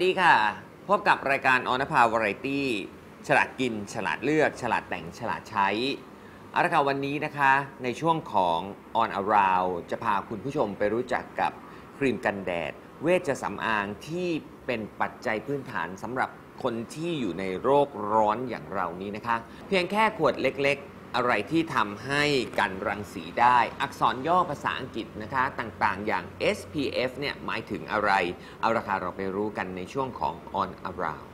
วัสดีค่ะ พบกับรายการออนภาวาไรตี้ฉลาดกิน ฉลาดเลือก ฉลาดแต่งฉลาดใช้เอาละค่ะวันนี้นะคะ ในช่วงของ On Around จะพาคุณผู้ชมไปรู้จักกับครีมกันแดด เวชสำอางที่เป็นปัจจัยพื้นฐานสำหรับคนที่อยู่ในโรคร้อนอย่างเรานี้นะคะ เพียงแค่ขวดเล็ก อะไรที่ทำให้กันรังสีได้ อักษรย่อภาษาอังกฤษนะคะต่างๆ อย่าง SPF เนี่ยหมายถึงอะไร เอาราคาเราไปรู้กันในช่วงของ On Around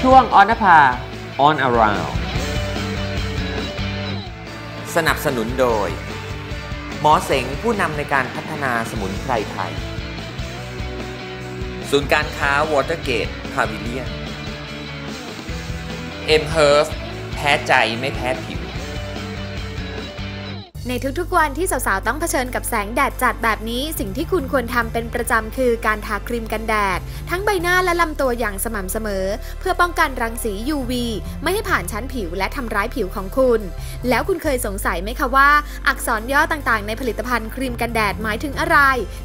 ช่วงออนภา On Around สนับสนุนโดย หมอเสงผู้นำในการพัฒนาสมุนไพรไทย ศูนย์การค้าวอเตอร์เกตพาวิเลียนเอ็มเฮิร์ฟแพ้ใจไม่แพ้ผิว ในทุกๆวันที่สาวๆ ต้องเผชิญกับแสงแดดจัดแบบนี้ สิ่งที่คุณควรทำเป็นประจำคือการทาครีมกันแดด ทั้งใบหน้าและลำตัวอย่างสม่ำเสมอ เพื่อป้องกันรังสี UV ไม่ให้ผ่านชั้นผิวและทำร้ายผิวของคุณ แล้วคุณเคยสงสัยไหมคะว่า อักษรย่อต่างๆ ในผลิตภัณฑ์ครีมกันแดดหมายถึงอะไร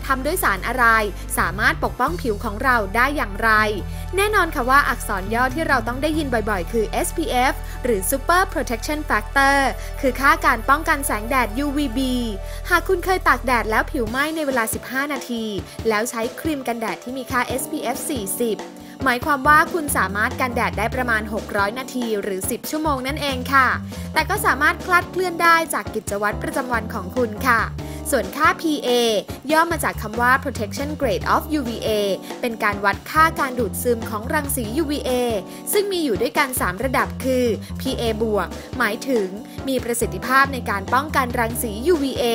ทำด้วยสารอะไร สามารถปกป้องผิวของเราได้อย่างไร แน่นอนค่ะว่าอักษรย่อที่เราต้องได้ยินบ่อยๆ คือ SPF หรือ Super Protection Factor คือค่าการป้องกันแสงแดด UVB หากคุณเคยตากแดดแล้วผิวไหม้ในเวลา 15 นาที แล้วใช้ครีมกันแดดที่มีค่า SPF 40หมายความว่าคุณสามารถกันแดดได้ประมาณ 600 นาทีหรือ 10 ชั่วโมงนั่นเองค่ะ แต่ก็สามารถคลาดเคลื่อนได้จากกิจวัตรประจำวันของคุณค่ะ ส่วนค่า PA ย่อมาจากคำว่า protection grade of UVA เป็นการวัดค่าการดูดซึมของรังสี UVA ซึ่งมีอยู่ด้วยกัน 3 ระดับคือ PA บวกหมายถึงมีประสิทธิภาพในการป้องกันรังสี UVA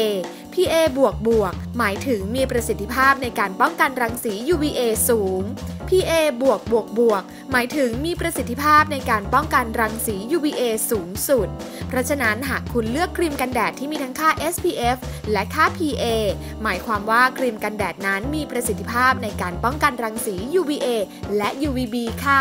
PA บวกบวกหมายถึงมีประสิทธิภาพในการป้องกันรังสี UVA สูง PA บวกบวกบวกหมายถึงมีประสิทธิภาพในการป้องกันรังสี UVA สูงสุด เพราะฉะนั้นหากคุณเลือกครีมกันแดดที่มีทั้งค่า SPF และค่า PA หมายความว่าครีมกันแดดนั้นมีประสิทธิภาพในการป้องกันรังสี UVA และ UVB ค่ะ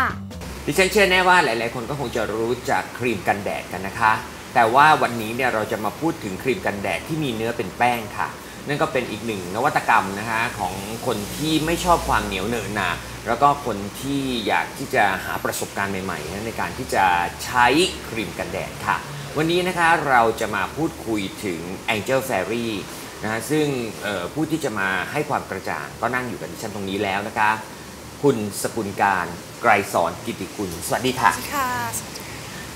ดิฉันเชื่อแน่ว่าหลาย ๆ คนก็คงจะรู้จักครีมกันแดดกันนะคะ แต่ว่าวันนี้เนี่ยเราจะมาพูดถึงครีมกันแดดที่มีเนื้อเป็นแป้งค่ะ นั่นก็เป็นอีกหนึ่งนวัตกรรมนะคะของคนที่ไม่ชอบความเหนียวเหนอะหนาแล้วก็คนที่อยากที่จะหาประสบการณ์ใหม่ๆนะในการที่จะใช้ครีมกันแดดค่ะ วันนี้นะคะเราจะมาพูดคุยถึง Angel Fairy นะฮะซึ่งผู้ที่จะมาให้ความกระจ่างก็นั่งอยู่กับดิฉันตรงนี้แล้วนะคะ คุณสกุลการไกรสอนกิติกุลสวัสดีค่ะค่ะ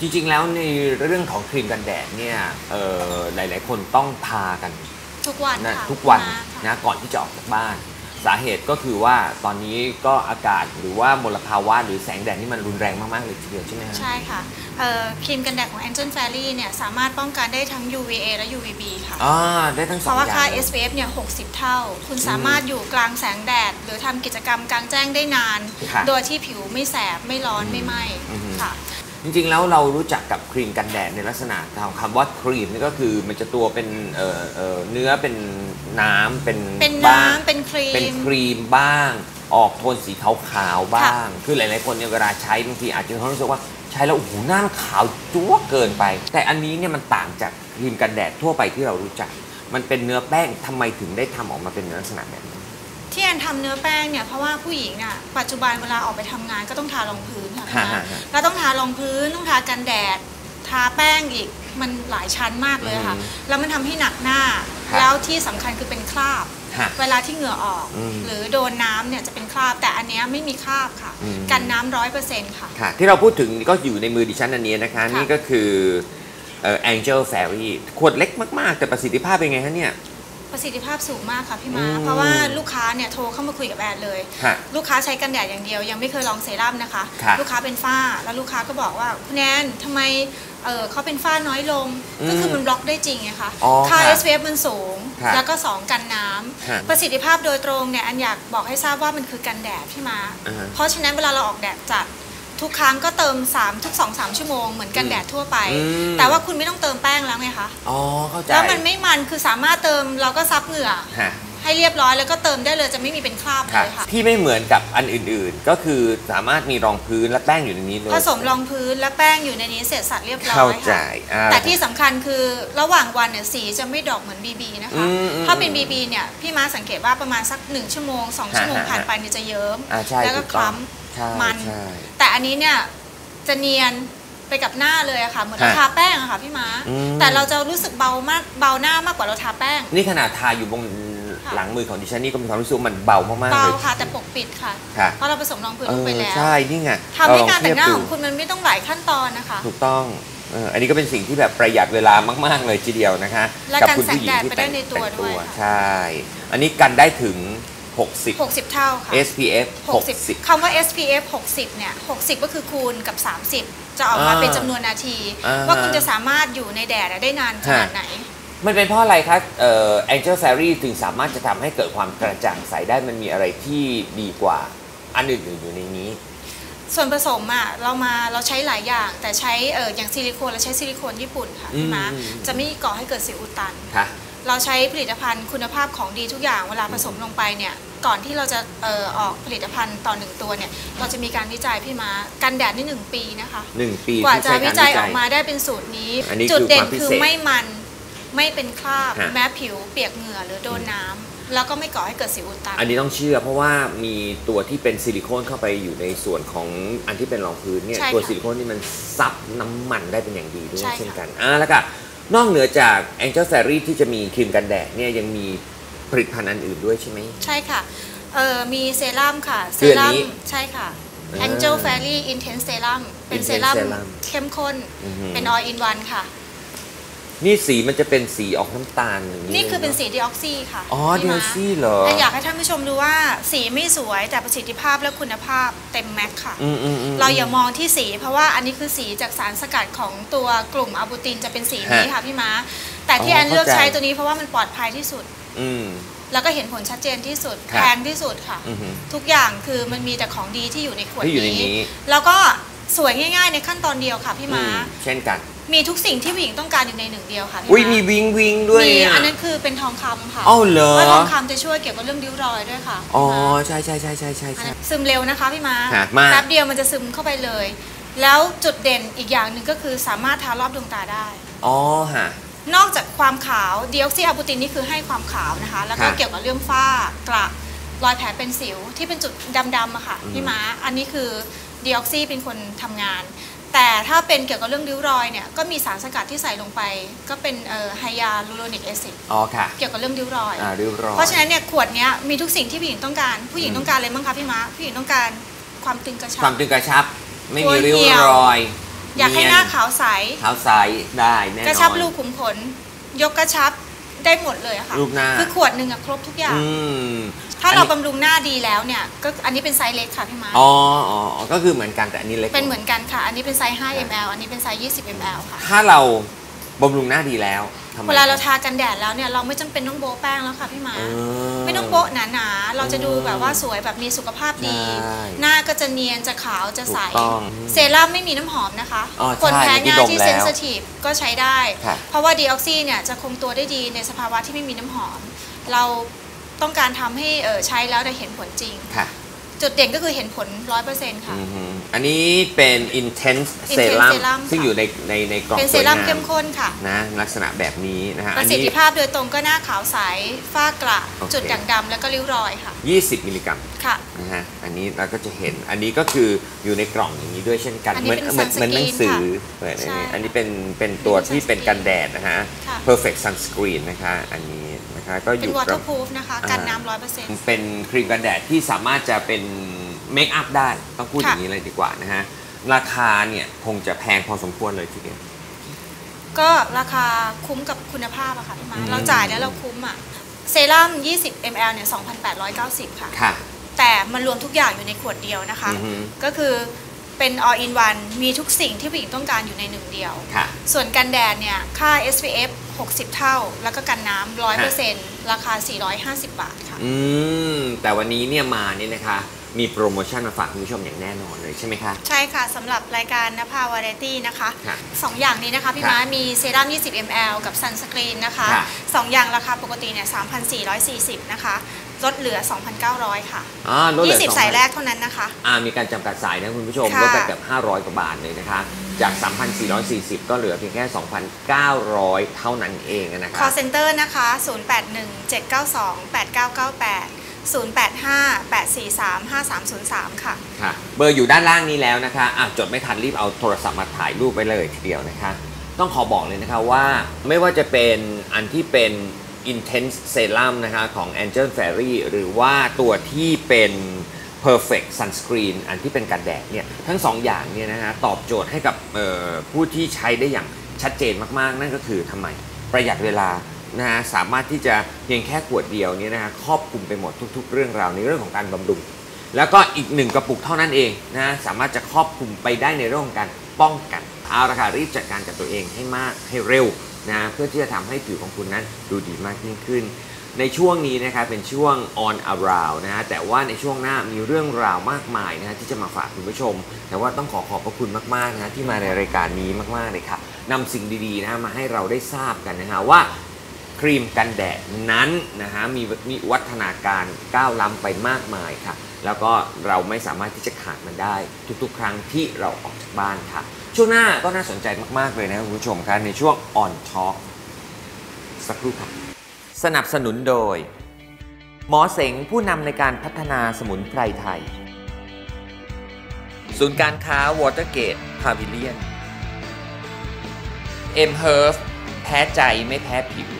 จริงๆแล้วในเรื่องของครีมกันแดดเนี่ยเอ่อหลายๆ คนต้องทากันทุกวันนะค่ะทุกวันมาค่ะ นะก่อนที่จะออกจากบ้าน สาเหตุก็คือว่าตอนนี้ก็อากาศหรือว่ามลภาวะหรือแสงแดดนี่มันรุนแรงมาก ๆ เลยทีเดียวใช่ไหมฮะ ใช่ค่ะเอ่อครีมกันแดดของ Angel Fairy เนี่ยสามารถป้องกันได้ทั้ง UVA และ UVB ค่ะ อ่าได้ทั้งสเพองราะว่าอย่าค่างเลย SPF เนี่ย 60 เท่า คุณสามารถอยู่กลางแสงแดด หรือทำกิจกรรมกลางแจ้งได้นาน ค่ะ โดยที่ผิวไม่แสบ ไม่ร้อน ไม่ไหม้อือฮึค่ะ จริงๆ แล้วเรารู้จักกับครีมกันแดดในลักษณะของคำว่าครีมนี่ก็คือมันจะตัวเป็นเอ่อเอ่อเนื้อเป็นน้ำเป็นเป็นบ้างน้ำเป็นครีเป็นมครีมบ้าง ออกโทนสีขาวๆบ้าง คือหลายๆคนเนี่ยเวลาใช้บางทีอาจจะมีความรู้สึกว่าใช้แล้วโอ้โหหน้ามันขาวจั๊วเกินไป แต่อันนี้เนี่ยมันต่างจากครีมกันแดดทั่วไปที่เรารู้จัก มันเป็นเนื้อแป้งทำไมถึงได้ทำออกมาเป็นลักษณะแบบนี้ ที่แอนทำเนื้อแป้งเนี่ยเพราะว่าผู้หญิงอะปัจจุบันเวลาออกไปทำงานก็ต้องทารองพื้นค่ะฮะฮะฮะแล้วต้องทารองพื้นต้องทากันแดด ทาแป้งอีกมันหลายชั้นมากเลยค่ะ อืมแล้วมันทำให้หนักหน้า ครับแล้วที่สำคัญคือเป็นคราบ ฮะเวลาที่เหงื่อออก อืมหรือโดนน้ำเนี่ยจะเป็นคราบแต่อันเนี้ยไม่มีคราบค่ะ อืม กันน้ำร้อยเปอร์เซ็นต์ค่ะ ค่ะ ที่เราพูดถึงก็อยู่ในมือดิฉันอันนี้นะคะค่ะนี่ก็คือเอ่อ Angel Fairy ขวดเล็กมาก ๆ แต่ประสิทธิภาพเป็นไงฮะเนี่ย ประสิทธิภาพสูงมากค่ะพี่มาอืมเพราะว่าลูกค้าเนี่ยโทรเข้ามาคุยกับแอนเลย ฮะลูกค้าใช้กันแดดอย่างเดียว ยังไม่เคยลองเซรั่มนะคะ ครับลูกค้าเป็นฝ้าแล้วลูกค้าก็บอกว่าคุณแอนทำไมเออเขาเป็นฝ้าน้อยลง อืมก็คือมันบล็อกได้จริงไงคะอ๋อค่าครับ SPF มันสูง ครับแล้วก็ 2 กันน้ำฮะประสิทธิภาพโดยตรงเนี่ยอันอยากบอกให้ทราบว่ามันคือกันแดดพี่มา อ่าฮะเพราะฉะนั้นเวลาเราออกแดดจัด ทุกครั้งก็เติม 3 ทุก 2-3 ชั่วโมงเหมือนกันแดดทั่วไป อืม แต่ว่าคุณไม่ต้องเติมแป้งแล้วไงคะ อ๋อเข้าใจแล้วมันไม่มันคือสามารถเติมเราก็ซับเหงื่อ ฮะ ให้เรียบร้อยแล้วก็เติมได้เลยจะไม่มีเป็นคราบเลยค่ะ ที่ไม่เหมือนกับอันอื่นๆ ก็คือสามารถมีรองพื้นและแป้งอยู่ในนี้เลยผสมรองพื้นและแป้งอยู่ในนี้เสร็จสัดเรียบร้อเข้ายใจค่ะอ่าแต่ที่สำคัญคือระหว่างวันเนี่ยสีจะไม่ดอกเหมือน BB นะคะอืมอืมถ้าเป็น BB เนี่ยพี่ม้าสังเกตว่าประมาณสัก1ชั่วโมง2ชั่วโมงฮะฮะผ่านไปเนี่ยจะเยิ้มอ่าใช่แล้วก็ถูคต้องล้ใช่ำมันใช่แต่อันนี้เนี่ยจะเนียนไปกับหน้าเลยอะค่ะเหมือนเราฮะทาแป้งอะค่ะพี่ม้าอืมแต่เราจะรู้สึกเบามากเบาหน้ามากกว่าเราทาแป้ง นี่ขนาดทาอยู่บนค่ะ หลังมือของดิฉันนี่ก็มีความรู้สึกว่ามันเบามากๆเบาเลยค่ะแต่ปกปิดค่ะ ค่ะเพราะเราผสมรองพื้นเอลงอไปแล้วใช่นี่ไงทำให้เลการแต่งหน้าเทียบขดูองคุณมันไม่ต้องหลายขั้นตอนนะคะ ถูกต้องเอออันนี้ก็เป็นสิ่งที่แบบประหยัดเวลามาก ๆ เลยทีเดียวนะคะและกักันคุณแสงผู้หญิงแดดที่ไปได้แต่งในตัวแต่งด้วยค่ะ ใช่ อันนี้กันได้ถึง 60 60 เท่าค่ะ SPF 60 60 คำว่า SPF 60 เนี่ย 60 ก็คือคูณกับ 30 จะออกมาอ่าเป็นจำนวนนาที อ่า ว่าคุณจะสามารถอยู่ในแดดได้นานขนาดไหน มันเป็นเพราะอะไรคะเอ่อ Angel Sari ถึงสามารถจะทำให้เกิดความกระจ่างใสได้มันมีอะไรที่ดีกว่าอันอื่นๆอยู่ในนี้ ส่วนผสมอะเรามาเราใช้หลายอย่าง แต่ใช้เอออย่างซิลิโคนเราใช้ซิลิโคนญี่ปุ่นค่ะพี่ม้าอืม จะไม่ก่อให้เกิดสิวอุดตัน ค่ะ เราใช้ผลิตภัณฑ์คุณภาพของดีทุกอย่างเวลาผสมลงไปเนี่ยก่อนที่เราจะเออออกผลิตภัณฑ์ต่อหนึ่งตัวเนี่ยเราจะมีการวิจัยพี่ม้ากันแดดนี่หนึ่งปีนะคะ หนึ่งปีกว่าที่จะใช้วิการจัยออกมาได้เป็นสูตรนี้ อันนี้จุดเด่นคือความพิคือเศษ ไม่มัน ไม่เป็นคราบฮะ แม้ผิวเปียกเหงื่อหรือโดนน้ำแล้วก็ไม่ก่อให้เกิดสิวอุดตัน อันนี้ต้องเชื่อเพราะว่ามีตัวที่เป็นซิลิโคนเข้าไปอยู่ในส่วนของอันที่เป็นรองพื้นเนี่ยใช่ค่ะตัวซิลิโคนนี่มันซับน้ำมันได้เป็นอย่างดีด้วยใช่ค่ะ เช่นกันอ่าแล้วก็นอกเหนือจาก Angel s a r i ที่จะมีครีมกันแดดเนี่ยยังมีผลิตภัณฑ์อันอื่นด้วยใช่ไหม ใช่ค่ะเออมีเซรั่มค่ะ เซคืออันรั่มนี้ใช่ค่ะ อ่า Angel Fairy Intense Serum เป็น Intense เซรั่ม Serum เข้มข้น อือหือ เป็น all in one ค่ะ นี่สีมันจะเป็นสีออกน้ำตาลอย่างนี่คือเป็นลยสีดีออกซีค่ะอ๋อพี่ดีม้าซี่เหรอแต่อยากให้ท่านผู้ชมดูว่าสีไม่สวยแต่ประสิทธิภาพและคุณภาพเต็มแม็กซ์ค่ะอืมอืมอืมเราอย่ามองที่สี เพราะว่าอันนี้คือสีจากสารสกัดของตัวกลุ่มอะบูตินจะเป็นสีนี้ฮะค่ะพี่ม้า แต่ที่อ๋อแอนเลือกเข้าใจใช้ตัวนี้เพราะว่ามันปลอดภัยที่สุด อืมแล้วก็เห็นผลชัดเจนที่สุดครับแพงที่สุดค่ะอือหือทุกอย่างคือมันมีแต่ของดีที่อยู่ในขวดที่อยู่ในนี้นี้ แล้วก็สวยง่ายๆในขั้นตอนเดียวค่ะพี่อืม้ามเช่นกัน มีทุกสิ่งที่ผู้หญิงต้องการอยู่ในหนึ่งเดียวค่ะพี่อุ้ยม้ามีวิงวิงด้วยมีอะอันนั้นคือเป็นทองคำค่ะอ้าวเหรอเพราะทองคำจะช่วยเกี่ยวกับเรื่องริ้วรอยด้วยค่ะอ๋อพี่ม้าใช่ใช่ใช่ใช่ใช่อันใช่นั้นซึมเร็วนะคะพี่ม้าค่ะมากแป๊บเดียวมันจะซึมเข้าไปเลย แล้วจุดเด่นอีกอย่างหนึ่งก็คือสามารถทารอบดวงตาได้อ๋อฮะนอกจากความขาวดีออกซิอะบูตินนี่คือให้ความขาวนะคะ แล้วก็ค่ะเกี่ยวกับเรื่องฝ้ากระรอยแผลเป็นสิวที่เป็นจุดดำๆอะค่ะอืมพี่ม้าอันนี้คือดีออกซีเป็นคนทำงาน แต่ถ้าเป็นเกี่ยวกับเรื่องริ้วรอยเนี่ยก็มีสารสกัดที่ใส่ลงไป ก็เป็นไฮยาลูโรนิกแอซิดอ๋อค่ะ เกี่ยวกับเรื่องริ้วรอยอ่าริ้วรอยเพราะฉะนั้นเนี่ยขวดเนี้ยมีทุกสิ่งที่ผู้หญิงต้องการ ผู้หญิงอืมต้องการอะไรบ้างคะพี่ม้าผู้หญิงต้องการความตึงกระชัความบตึงกระชับ ไม่ตัวมีริ้วเหี่ยวรอย อยากให้เนีหน้าขาวใสขาวใสได้แน่นอนกระชับรูขุมขน ยกกระชับ ได้หมดเลยอะค่ะรูปหน้าคือขวดหนึ่งอะครบทุกอย่างอืมถ้าเราอันนี้บำรุงหน้าดีแล้วเนี่ยก็อันนี้เป็นไซส์เล็กค่ะพี่ม้าอ๋ออ๋ออ๋อก็คือเหมือนกันแต่อันนี้เล็กเป็นเหมือนกันค่ะ อันนี้เป็นไซส์ 5 ml อันนี้เป็นไซส์ 20 ml ค่ะ ถ้าเราบำรุงหน้าดีแล้วทำไม เวลาเราทากันแดดแล้วเนี่ยเราไม่จำเป็นต้องโบ๊ะแป้งแล้วค่ะพี่ม้าเออไม่ต้องโบ๊ะหนาๆเราจะดูแบบว่าสวยแบบมีสุขภาพดีใช่หน้าก็จะเนียนจะขาวจะใสถูกต้องเซรั่มไม่มีน้ำหอมนะคะอ๋อใช่คนแพ้ง่ายที่เมื่อกี้ดมแล้วเซนสทีฟก็ใช้ได้ค่ะเพราะว่าดีออกซีเนี่ยจะคงตัวได้ดีในสภาวะที่ไม่มีน้ำหอม เราต้องการทำให้เออใช้แล้วได้เห็นผลจริงค่ะ จุดเด่นก็คือเห็นผล100%ค่ะ อือหืออันนี้เป็น intense Intense serum Serum ซึ่งค่ะ อยู่ในในในกล่องเป็นสเซวยรั่มงามเข้มข้นค่ะ นะลักษณะแบบนี้นะฮะ ปอัระนสิทนี้ ธิภาพโดยตรงก็หน้าขาวใส ฝ้ากระ โอเค จุดด่างดำแล้วก็ริ้วรอยค่ะ 20 มิลลิกรัมค่ะ นะฮะอั นนี้เราก็จะเห็น อันนี้ก็คืออยู่ในกล่องอย่างนี้ด้วยเช่นกันอันนี้เหมือนเป็นเหมือนเหมือนหนังสือ sunscreen เหมือนอันใช่นี้อันนี้เป็นเป็นตัวที่เป็นกันแดดนะฮะค่ะ perfect sunscreen นะคะ อันนี้นะคะก็อเป็นยู่กับ waterproof นะคะกันน้ำร้อยเปอร์เซ็นต์เป็นครีมกันแดดที่สามารถจะเป็นเมคอัพได้ต้องพูดอค่ะย่างนี้เลยดีกว่านะฮะราคาเนี่ยคงจะแพงพอสมควรเลยทีเดียวก็ราคาคุ้มกับคุณภาพอะค่ะพี่มาอืมเราจ่ายแล้วเราคุ้มอะเซรั่ม 20 ml เนี่ย 2,890 ค่ะ ค่ะ แต่มันรวมทุกอย่างอยู่ในขวดเดียวนะคะ อือฮึ ก็คือเป็น all in one มีทุกสิ่งที่ผู้หญิงต้องการอยู่ในหนึ่งเดียว ค่ะ ส่วนกันแดดเนี่ย ค่า SPF 60 เท่า แล้วก็กันน้ำ100%ราคา 450 บาทค่ะ อืม แต่วันนี้เนี่ยมาเนี่ยนะคะ มีโปรโมชั่นมาฝากคุณผู้ชมอย่างแน่นอนเลยใช่ไหมคะ ใช่ค่ะสำหรับรายการนภาวาไรตี้นะคะค่ะสองอย่างนี้นะคะ พี่ค่ะม้ามีเซรั่ม 20 ml กับซันสกรีนนะคะค่ะสองอย่างราคาปกติเนี่ย 3,440 นะคะ ลดเหลือ 2,900 ค่ะอ่าลดเหลือ20 สายแรกเท่านั้นนะคะ อ่ามีการจำกัดสายนะคุณผู้ชมค่ะ ลดไปเกือบ500 กว่าบาทเลยนะคะ จาก 3,440 ก็เหลือเพียงแค่ 2,900 เท่านั้นเองนะคะ call center นะคะ 081 792 8998 085 843 5303 ค่ะ ค่ะเบอร์อยู่ด้านล่างนี้แล้วนะคะอะจดไม่ทันรีบเอาโทรศัพท์มาถ่ายรูปไปเลยทีเดียวนะคะ ต้องขอบอกเลยนะคะว่าไม่ว่าจะเป็นอันที่เป็น Intense Serum นะคะของ Angel Fairy หรือว่าตัวที่เป็น Perfect Sunscreen อันที่เป็นกันแดดเนี่ยทั้งสองอย่างเนี่ยนะฮะตอบโจทย์ให้กับผู้ที่ใช้ได้อย่างชัดเจนมากๆ นั่นก็คือทำไมประหยัดเวลานะฮะสามารถที่จะเพียงแค่ขวดเดียวเนี่ยนะฮะครอบคลุมไปหมดทุก ๆ เรื่องราวในเรื่องของการบำรุง แล้วก็อีกหนึ่งกระปุกเท่านั้นเองนะสามารถจะครอบคลุมไปได้ในเรื่องของการป้องกันเอาละค่ะรีบจัดการกับตัวเองให้มากให้เร็ว นะเพื่อที่จะทำให้ผิวของคุณนั้นดูดีมากยิ่งขึ้น ในช่วงนี้นะคะเป็นช่วง on around นะฮะแต่ว่าในช่วงหน้ามีเรื่องราวมากมายนะฮะที่จะมาฝากคุณผู้ชม แต่ว่าต้องขอขอบพระคุณมากๆนะฮะที่มาในรายการนี้มากๆเลยค่ะนำสิ่งดีๆนะฮะมาให้เราได้ทราบกันนะฮะว่าครีมกันแดดนั้นนะฮะมีมีวัฒนาการก้าวล้ำไปมากมายค่ะ แล้วก็เราไม่สามารถที่จะขาดมันได้ ทุกๆ ครั้งที่เราออกจากบ้านค่ะ ช่วงหน้าก็น่าสนใจมาก ๆ เลยนะคุณผู้ชมครับในช่วง On Talk สักครู่ครับสนับสนุนโดย หมอเสงผู้นำในการพัฒนาสมุนไพรไทย ศูนย์การค้าวอเตอร์เกตพาวิเลียนเอ็มเฮิร์ฟแพ้ใจไม่แพ้ผิว